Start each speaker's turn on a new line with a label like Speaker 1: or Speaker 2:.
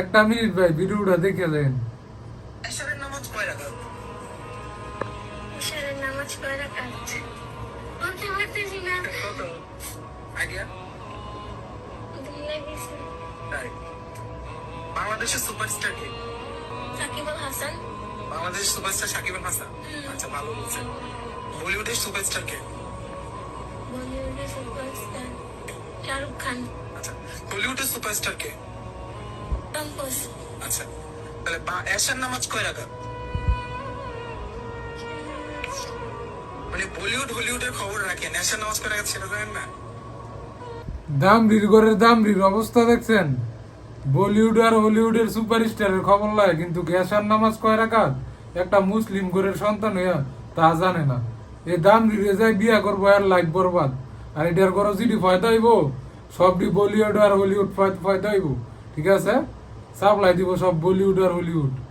Speaker 1: একটা মিনিট ভাই ভিডিওটা দেখে দেন।
Speaker 2: এশারের নামাজ কয় রাকাত
Speaker 3: ঈশ্বরের নামাজ কয় রাকাত বলতে পারতেছি না
Speaker 2: কত আইডিয়া?
Speaker 3: ভুলে গেছি
Speaker 2: তাই। বাংলাদেশের সুপারস্টার কে?
Speaker 3: সাকিব আল হাসান।
Speaker 2: বাংলাদেশের সুপারস্টার সাকিব আল হাসান আচ্ছা ভালো বলছেন বলিউডের সুপারস্টার কে?
Speaker 3: বলিউডের সুপারস্টার শাহরুখ খান।
Speaker 2: আচ্ছা টলিউডের সুপারস্টার কে? আচ্ছা তাহলে এশার নামাজ কয় মানে বলিউড হলিউডের খবর রাখেন এশার নামাজ কয় রাকাত সেটা জানেন না?
Speaker 1: দামরির ঘরের দামরির অবস্থা দেখছেন? বলিউড আর হলিউডের সুপারস্টারের খবর লয় কিন্তু গ্যাসার নামাজ কয় রাখাত একটা মুসলিম ঘরের সন্তান হইয়া তা জানে না। এই দামরির যাই বিয়া করব আর লাইফ বরবাদ। আর এটার করো যদি ফয়দা হইব? সবটি বলিউড আর হলিউড ফয়দা হইব। ঠিক আছে? সাপ্লাই দিব সব বলিউড আর হলিউড।